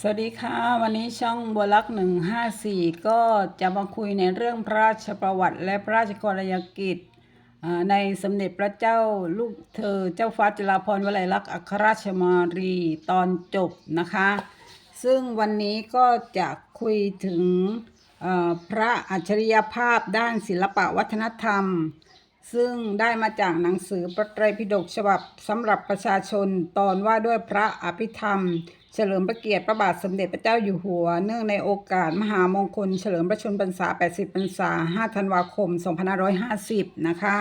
สวัสดีค่ะ วันนี้ช่องบัวลักหนึ่งห้าสี่ก็จะมาคุยในเรื่องพระราชประวัติและพระราชกรณียกิจในสมเด็จพระเจ้าลูกเธอเจ้าฟ้าจุฬาภรณ์วลัยลักษณ์อัครราชมารีตอนจบนะคะ ซึ่งวันนี้ก็จะคุยถึงพระอัจฉริยภาพด้านศิลปะวัฒนธรรม ซึ่งได้มาจากหนังสือพระไตรปิฎกฉบับสำหรับประชาชนตอนว่าด้วยพระอภิธรรม เฉลิมพระเกียรติพระบาทสมเด็จพระเจ้าอยู่หัว เนื่องในโอกาสมหามงคล เฉลิมพระชนมพรรษา 80 พรรษา 5 ธันวาคม 2550 นะคะ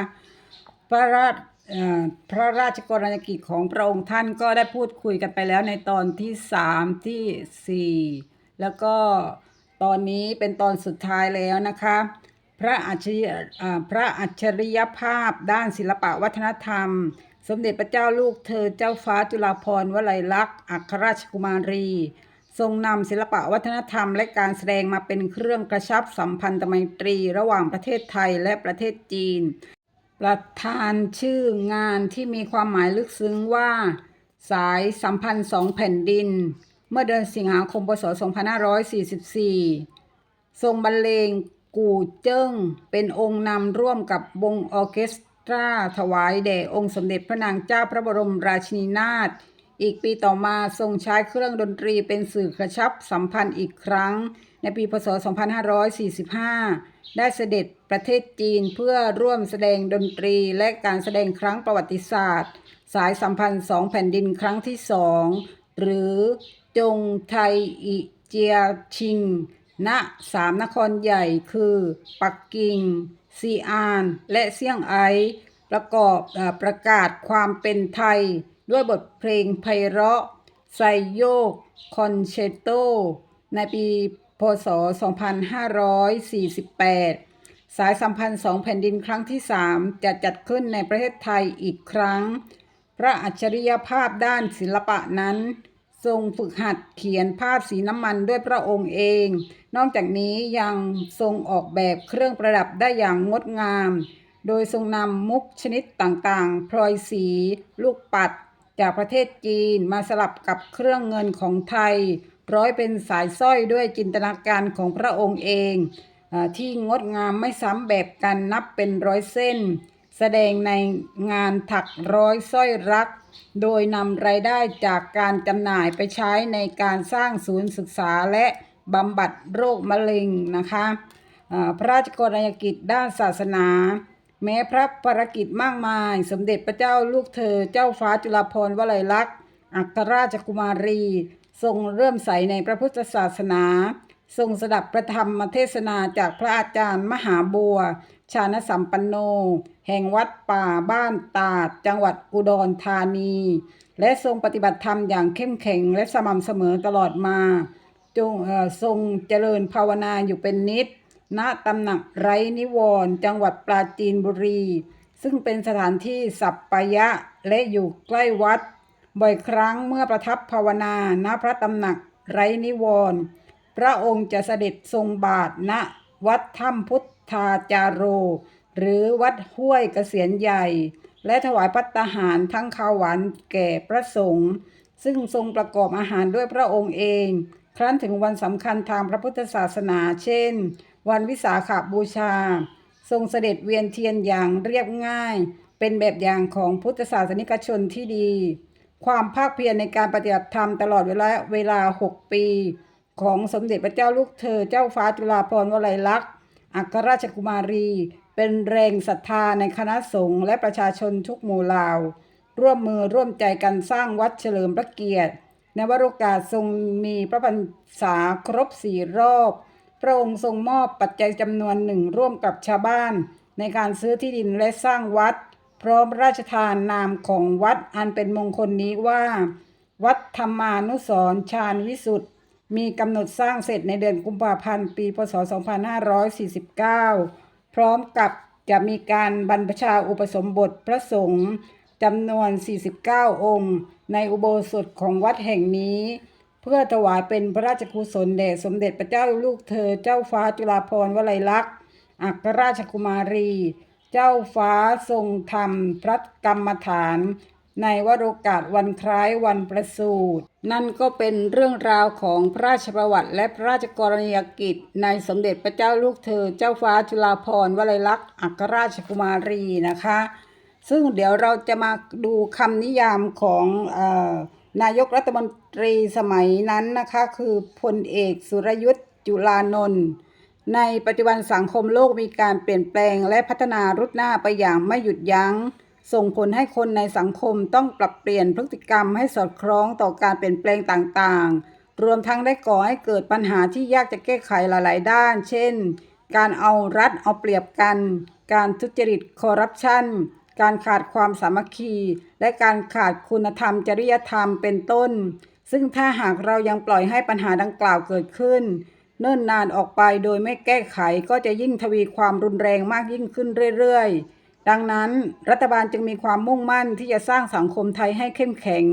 พระราชพระราชกรณียกิจของพระองค์ท่านก็ได้พูดคุยกันไปแล้วในตอนที่ 3 ที่ 4 แล้วก็ตอนนี้เป็นตอนสุดท้ายแล้วนะคะ พระอัจฉริยพระอัจฉริยภาพด้านศิลปะวัฒนธรรม สมเด็จพระเจ้าลูกเธอเจ้าฟ้าจุฬาภรณ์วลัยลักษณ์อัครราชกุมารี ทรงนำศิลปะวัฒนธรรมและการแสดงมาเป็นเครื่องกระชับสัมพันธไมตรีระหว่างประเทศไทยและประเทศจีน ประธานชื่องานที่มีความหมายลึกซึ้งว่า สายสัมพันธ์สองแผ่นดิน เมื่อเดือนสิงหาคมพศ 2544 ทรงบรรเลงกู่เจิ้งเป็นองค์นำร่วมกับวงออเคส ตราถวายแด่องค์สมเด็จพระนางเจ้าพระบรมราชินีนาถอีกปีต่อมาทรงใช้เครื่องดนตรีเป็นสื่อกระชับสัมพันธ์อีกครั้ง ในปีพศ 2545 ได้เสด็จประเทศจีนเพื่อร่วมแสดงดนตรีและการแสดงครั้งประวัติศาสตร์ สายสัมพันธ์สองแผ่นดินครั้งที่สองหรือจงไทอิเจียชิง ณสามนครใหญ่คือ ปักกิ่ง ซีอานและเซี่ยงไฮ้ประกอบอประกาศความเป็นไทย ด้วยบทเพลงไพเราะไซโยกคอนเชตโต ในปีพศ 2548 สายสัมพันธ์สองแผ่นดินครั้งที่ 3 จะจัดขึ้นในประเทศไทยอีกครั้ง พระอัจฉริยภาพด้านศิลปะนั้น ทรงฝึกหัดเขียนภาพสีน้ำมันด้วยพระองค์เอง นอกจากนี้ยังทรงออกแบบเครื่องประดับได้อย่างงดงาม โดยทรงนำมุกชนิดต่างๆ พลอยสี ลูกปัด จากประเทศจีนมาสลับกับเครื่องเงินของไทย ร้อยเป็นสายสร้อยด้วยจินตนาการของพระองค์เองอที่งดงามไม่ซ้ำแบบกันนับเป็นร้อยเส้น แสดงในงานถักร้อยสร้อยรัก โดยนำรายได้จากการจำหน่ายไปใช้ในการสร้างศูนย์ศึกษาและ บำบัดโรคมะเร็งนะคะพระราชกรณียกิจด้านศาสนา แม้พระภารกิจมากมาย สมเด็จพระเจ้าลูกเธอเจ้าฟ้าจุฬาภรณ์วลัยลักษณ์อัครราชกุมารี ทรงเริ่มใสในพระพุทธศาสนา ทรงสดับพระธรรมเทศนาจากพระอาจารย์มหาบัว ชาณสัมปันโน แห่งวัดป่าบ้านตาด จังหวัดอุดรธานี และทรงปฏิบัติธรรมอย่างเข้มแข็งและสม่ำเสมอตลอดมา จงทรงเจริญภาวนาอยู่เป็นนิดณตำหนักไร้นิวรณ์จังหวัดปราจีนบุรี ซึ่งเป็นสถานที่สัปปายะและอยู่ใกล้วัด บ่อยครั้งเมื่อประทับภาวนาณพระตำหนักไร้นิวรณ์พระองค์จะเสด็จทรงบาทณวัดถ้ำพุทธาจาโร หรือวัดห้วยเกษียณใหญ่ และถวายพัตตาหารทั้งข้าวหวานแก่พระสงฆ์ซึ่งทรงประกอบอาหารด้วยพระองค์เอง ครั้นถึงวันสำคัญทางพระพุทธศาสนา เช่น วันวิสาขบูชา ทรงเสด็จเวียนเทียนอย่างเรียบง่าย เป็นแบบอย่างของพุทธศาสนิกชนที่ดี ความภาคเพียรในการปฏิบัติธรรมตลอดเวลาเวลา 6 ปี ของสมเด็จพระเจ้าลูกเธอเจ้าฟ้าจุฬาภรณ์วลัยลักษณ์อัครราชกุมารี เป็นแรงศรัทธาในคณะสงฆ์และประชาชนทุกหมู่เหล่าร่วมมือร่วมใจกันสร้างวัดเฉลิมพระเกียรติ นวโรกาสทรงมีพระพรรษาครบสี่รอบ พระองค์ทรงมอบปัจจัยจำนวนหนึ่งร่วมกับชาวบ้าน ในการซื้อที่ดินและสร้างวัด พร้อมราชทานนามของวัดอันเป็นมงคลนี้ว่า วัดธรรมานุสรชาญวิสุทธ์มีกำหนดสร้างเสร็จในเดือนกุมภาพันธ์ปี พศ 2549 พร้อมกับจะมีการบรรพชาอุปสมบทพระสงฆ์จำนวน 49 องค์ ในอุโบสถของวัดแห่งนี้ เพื่อถวายเป็นพระราชกุศลแด่สมเด็จพระเจ้าลูกเธอเจ้าฟ้าจุฬาภรณ์วลัยลักษณ์อัครราชกุมารี เจ้าฟ้าทรงธรรมพระกรรมฐาน ในวโรกาสวันคล้ายวันประสูตินั่นก็เป็นเรื่องราวของพระราชประวัติและพระราชกรณียกิจ ในสมเด็จพระเจ้าลูกเธอเจ้าฟ้าจุฬาภรณ์วลัยลักษณ์อัครราชกุมารีนะคะ ซึ่งเดี๋ยวเราจะมาดูคำนิยามของอนายกรัฐมนตรีสมัยนั้นนะคะคือพลเอกสุรยุทธ์จุลานนท์ในปัจจุบันสังคมโลกมีการเปลี่ยนแปลงและพัฒนารุดหน้าไปอย่างไม่หยุดยัง้ง ส่งผลให้คนในสังคมต้องปรับเปลี่ยนพฤติกรรมให้สอดคล้องต่อการเปลี่ยนแปลงต่างๆ รวมทั้งได้ก่อให้เกิดปัญหาที่ยากจะแก้ไขหลายๆ ด้าน เช่น การเอารัดเอาเปรียบกัน การทุจริตคอร์รัปชัน การขาดความสามัคคี และการขาดคุณธรรม จริยธรรมเป็นต้น ซึ่งถ้าหากเรายังปล่อยให้ปัญหาดังกล่าวเกิดขึ้น เนิ่นนานออกไปโดยไม่แก้ไขก็จะยิ่งทวีความรุนแรงมากยิ่งขึ้นเรื่อยๆ ดังนั้นรัฐบาลจึงมีความมุ่งมั่นที่จะสร้างสังคมไทยให้เข้มแข็ง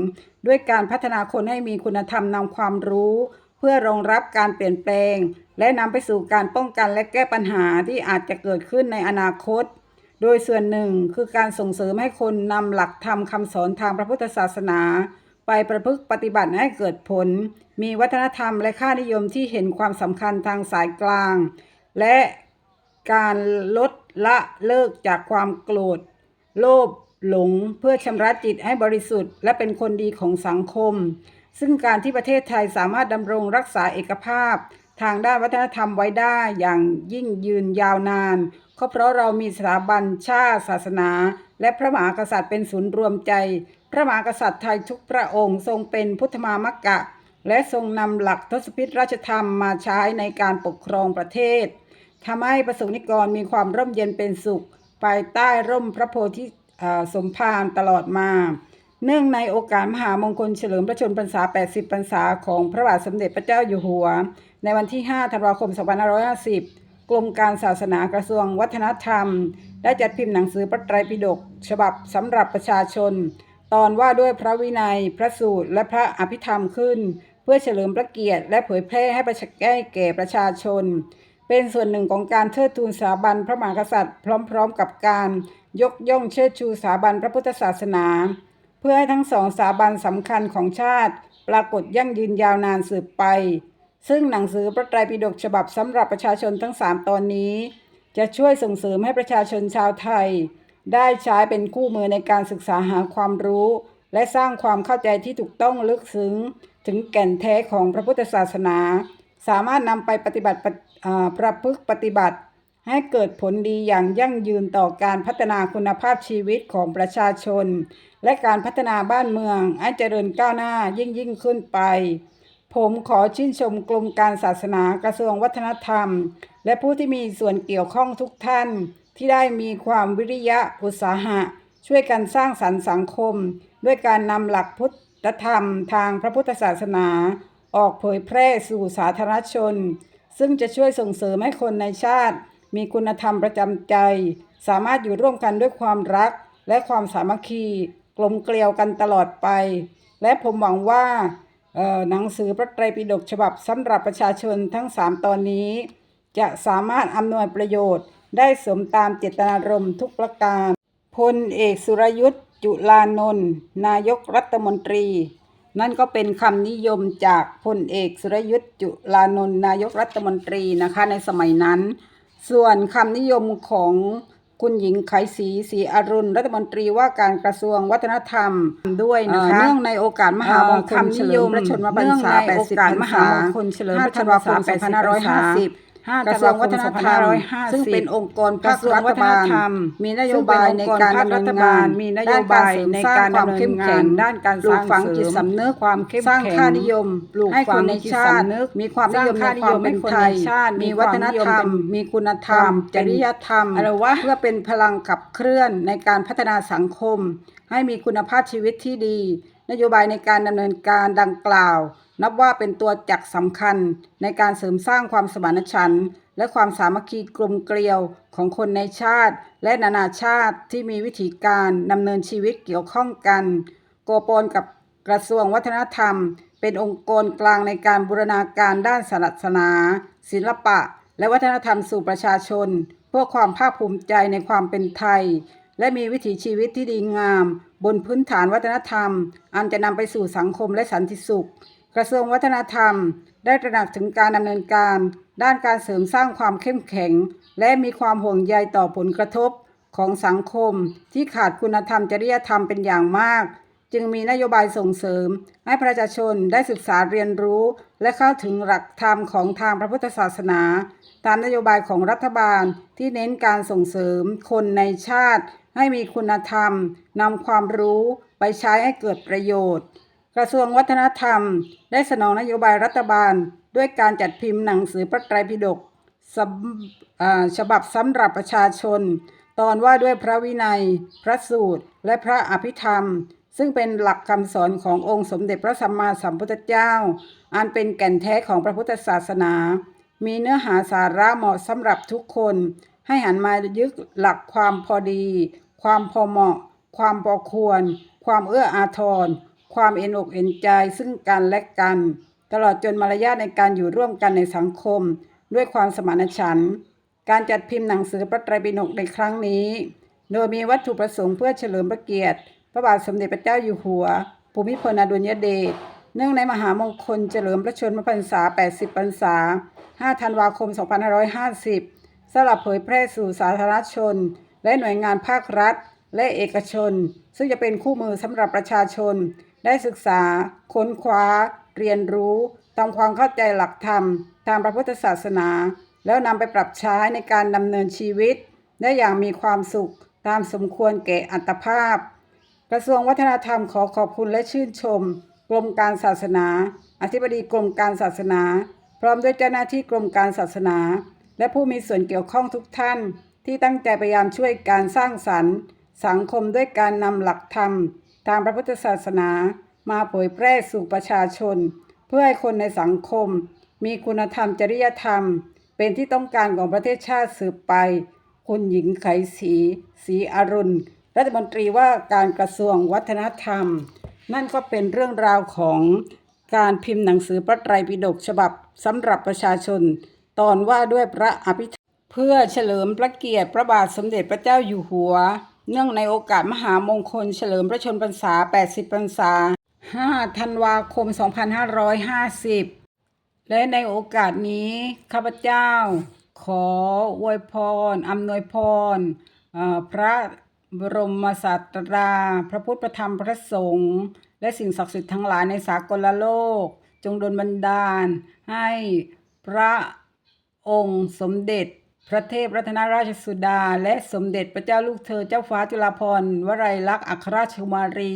ด้วยการพัฒนาคนให้มีคุณธรรมนำความรู้ เพื่อรองรับการเปลี่ยนแปลง และนำไปสู่การป้องกันและแก้ปัญหาที่อาจจะเกิดขึ้นในอนาคต โดยส่วนหนึ่งคือการส่งเสริมให้คนนำหลักธรรมคำสอนทางพระพุทธศาสนา ไปประพฤติปฏิบัติให้เกิดผล มีวัฒนธรรมและค่านิยมที่เห็นความสำคัญทางสายกลาง และการลดละเลิกจากความโกรธ โลภหลงเพื่อชำระจิตให้บริสุทธิ์ และเป็นคนดีของสังคม ซึ่งการที่ประเทศไทยสามารถดำรงรักษาเอกภาพ ทางด้านวัฒนธรรมไว้ได้อย่างยิ่งยืนยาวนาน ก็เพราะเรามีสถาบันชาติศาสนา และพระมหากษัตริย์เป็นศูนย์รวมใจ พระมหากษัตริย์ไทยทุกพระองค์ทรงเป็นพุทธมามกะ และทรงนำหลักทศพิธราชธรรมมาใช้ในการปกครองประเทศทำให้ประสงนิกรมีความร่มเย็นเป็นสุข ภายใต้ร่มพระโพธิสมภารตลอดมา เนื่องในโอกาสมหามงคลเฉลิมพระชนมพรรษา 80 พรรษาของพระบาทสมเด็จพระเจ้าอยู่หัว ในวันที่ 5 ธันวาคม 2550 กรมการศาสนากระทรวงวัฒนธรรม ได้จัดพิมพ์หนังสือพระไตรปิฎกฉบับสำหรับประชาชน ตอนว่าด้วยพระวินัย พระสูตร และพระอภิธรรมขึ้น เพื่อเฉลิมพระเกียรติ และเผยแพร่ให้ประชาแก้แก่ประชาชน เป็นส่วนหนึ่งของการเทิดทูนสถาบันพระมหากษัตริย์ พร้อมๆ กับการยกย่องเชิดชูสถาบันพระพุทธศาสนา เพื่อให้ทั้งสองสถาบันสำคัญของชาติ ปรากฏยั่งยืนยาวนานสืบไป ซึ่งหนังสือพระไตรปิฎกฉบับสำหรับประชาชนทั้ง 3 ตอนนี้ จะช่วยส่งเสริมให้ประชาชนชาวไทย ได้ใช้เป็นคู่มือในการศึกษาหาความรู้ และสร้างความเข้าใจที่ถูกต้องลึกซึ้ง ถึงแก่นแท้ของพระพุทธศาสนา สามารถนำไปปฏิบัติประพฤกษปฏิบัติ ให้เกิดผลดีอย่างยั่งยืนต่อการพัฒนาคุณภาพชีวิตของประชาชน และการพัฒนาบ้านเมืองให้เจริญก้าวหน้ายิ่งยิ่งขึ้นไป ผมขอชื่นชมกรมการศาสนากระทรวงวัฒนธรรม และผู้ที่มีส่วนเกี่ยวข้องทุกท่าน ที่ได้มีความวิริยะอุตสาหะ ช่วยกันสร้างสรรค์สังคม ด้วยการนำหลักพุทธธรรมทางพระพุทธศาสนา ออกเผยแพร่สู่สาธารณชน ซึ่งจะช่วยส่งเสริมให้คนในชาติ มีคุณธรรมประจำใจ สามารถอยู่ร่วมกันด้วยความรัก และความสามัคคี กลมเกลียวกันตลอดไป และผมหวังว่า หนังสือพระไตรปิฎกฉบับสำหรับประชาชนทั้ง 3 ตอนนี้ จะสามารถอำนวยประโยชน์ ได้สมตามเจตนารมณ์ทุกประการ พลเอกสุรยุทธ์จุลานนท์นายกรัฐมนตรี นั่นก็เป็นคำนิยมจากพลเอกสุรยุทธ์จุลานนท์นายกรัฐมนตรีนะคะในสมัยนั้น ส่วนคำนิยมของ คุณหญิงไขศรีศรีอรุณ รัฐมนตรีว่าการกระทรวงวัฒนธรรมด้วยนะคะเนื่องในโอกาสมหามงคลนิมและชนมพรรษา80พรรษา5ธันวาคมพระชนมพรรษา2550 ห้กระทรวงวัฒนธรรมซึ่งเป็นองค์กรภาครัฐบาลมีนโยบายในการดำเนินงานมีนโยบายในการความเข้มแข็งด้านการสร้างฝังจิตสำนึกความเข้มแข็งสร้างค่านิยมปลูกฝังในชาติมีความนิยมในความเป็นไทยมีวัฒนธรรม มีคุณธรรม จริยธรรมเพื่อเป็นพลังขับเคลื่อนในการพัฒนาสังคม ให้มีคุณภาพชีวิตที่ดี นโยบายในการดำเนินการดังกล่าว นับว่าเป็นตัวจักสำคัญในการเสริมสร้างความสมานฉันท์และความสามัคคีกลมเกลียวของคนในชาติ และนานาชาติที่มีวิธีการดำเนินชีวิตเกี่ยวข้องกันโกโปนกับกระทรวงวัฒนธรรม เป็นองค์กรกลางในการบูรณาการด้านศาสนา ศิลปะ และวัฒนธรรมสู่ประชาชน เพื่อความภาคภูมิใจในความเป็นไทย และมีวิถีชีวิตที่ดีงาม บนพื้นฐานวัฒนธรรม อันจะนำไปสู่สังคมและสันติสุข กระทรวงวัฒนธรรม ได้ตระหนักถึงการดำเนินการ ด้านการเสริมสร้างความเข้มแข็ง และมีความห่วงใยต่อผลกระทบของสังคม ที่ขาดคุณธรรมจริยธรรมเป็นอย่างมาก จึงมีนโยบายส่งเสริม ให้ประชาชนได้ศึกษาเรียนรู้ และเข้าถึงหลักธรรมของทางพระพุทธศาสนา ตามนโยบายของรัฐบาลที่เน้นการส่งเสริม คนในชาติ ให้มีคุณธรรมนำความรู้ไปใช้ให้เกิดประโยชน์ กระทรวงวัฒนธรรม ได้สนองนโยบายรัฐบาล ด้วยการจัดพิมพ์หนังสือพระไตรปิฎกฉบับสำหรับประชาชน ตอนว่าด้วยพระวินัย พระสูตร และพระอภิธรรม ซึ่งเป็นหลักคำสอนขององค์สมเด็จพระสัมมาสัมพุทธเจ้า อันเป็นแก่นแท้ของพระพุทธศาสนา มีเนื้อหาสาระเหมาะสำหรับทุกคน ให้หันมายึดหลักความพอดี ความพอเหมาะ ความพอควร ความเอื้ออาทร ความเอ็นอกเอ็นใจซึ่งกันและกัน ตลอดจนมารยาทในการอยู่ร่วมกันในสังคม ด้วยความสมานฉันท์การจัดพิมพ์หนังสือพระไตรปิฎกในครั้งนี้ โดยมีวัตถุประสงค์เพื่อเฉลิมพระเกียรติ พระบาทสมเด็จพระเจ้าอยู่หัว ภูมิพลอดุลยเดชเนื่องในมหามงคลเฉลิมพระชนมพรรษา 80 พรรษา 5 ธันวาคม 2550 สลับเผยแพร่สู่สาธารณชน และหน่วยงานภาครัฐ และเอกชน ซึ่งจะเป็นคู่มือสำหรับประชาชน ได้ศึกษา ค้นคว้า เรียนรู้ทำความเข้าใจหลักธรรม ทางพระพุทธศาสนา แล้วนำไปปรับใช้ในการดำเนินชีวิต ได้อย่างมีความสุขตามสมควรแก่อัตภาพ กระทรวงวัฒนธรรมขอขอบคุณและชื่นชม กรมการศาสนา อธิบดีกรมการศาสนา พร้อมด้วยเจ้าหน้าที่กรมการศาสนา และผู้มีส่วนเกี่ยวข้องทุกท่าน ที่ตั้งใจพยายามช่วยการสร้างสรรค์ สังคมด้วยการนำหลักธรรม ทางพระพุทธศาสนามาเผยแพร่สู่ประชาชน เพื่อให้คนในสังคม มีคุณธรรมจริยธรรม เป็นที่ต้องการของประเทศชาติสืบไป คุณหญิงไขศรีศรีอรุณ รัฐมนตรีว่าการกระทรวงวัฒนธรรม นั่นก็เป็นเรื่องราวของการพิมพ์หนังสือพระไตรปิฎกฉบับสำหรับประชาชน ตอนว่าด้วยพระอภิธรรมเพื่อเฉลิมพระเกียรติพระบาทสมเด็จพระเจ้าอยู่หัว เนื่องในโอกาสมหามงคลเฉลิมพระชนพรรษา 80 พรรษา 5 ธันวาคม 2550 และในโอกาสนี้ข้าพเจ้า ขออวยพรอำนวยพรพระบรมศาสดาพระพุทธธรรมพระสงฆ์และสิ่งศักดิ์สิทธิ์ทั้งหลายในสากลโลก จงดลบันดาล ให้พระองค์สมเด็จ พระเทพรัตนราชสุดา และสมเด็จพระเจ้าลูกเธอเจ้าฟ้าจุฬาภรณ์วลัยลักษณ์อัครราชกุมารี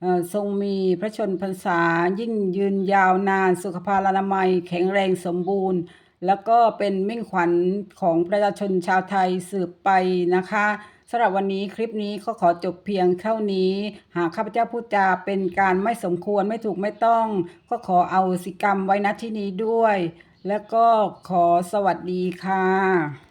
เอ่อทรงมีพระชนพรรษายิ่งยืนยาวนานสุขภาพอนามัย แข็งแรงสมบูรณ์ แล้วก็เป็นมิ่งขวัญของประชาชนชาวไทยสืบไปนะคะสำหรับวันนี้คลิปนี้ก็ขอจบเพียงเท่านี้ หากข้าพเจ้าพูดจาเป็นการไม่สมควรไม่ถูกไม่ต้อง ก็ขอเอาสิกรรมไว้ณที่นี้ด้วย แล้วก็ขอสวัสดีค่ะ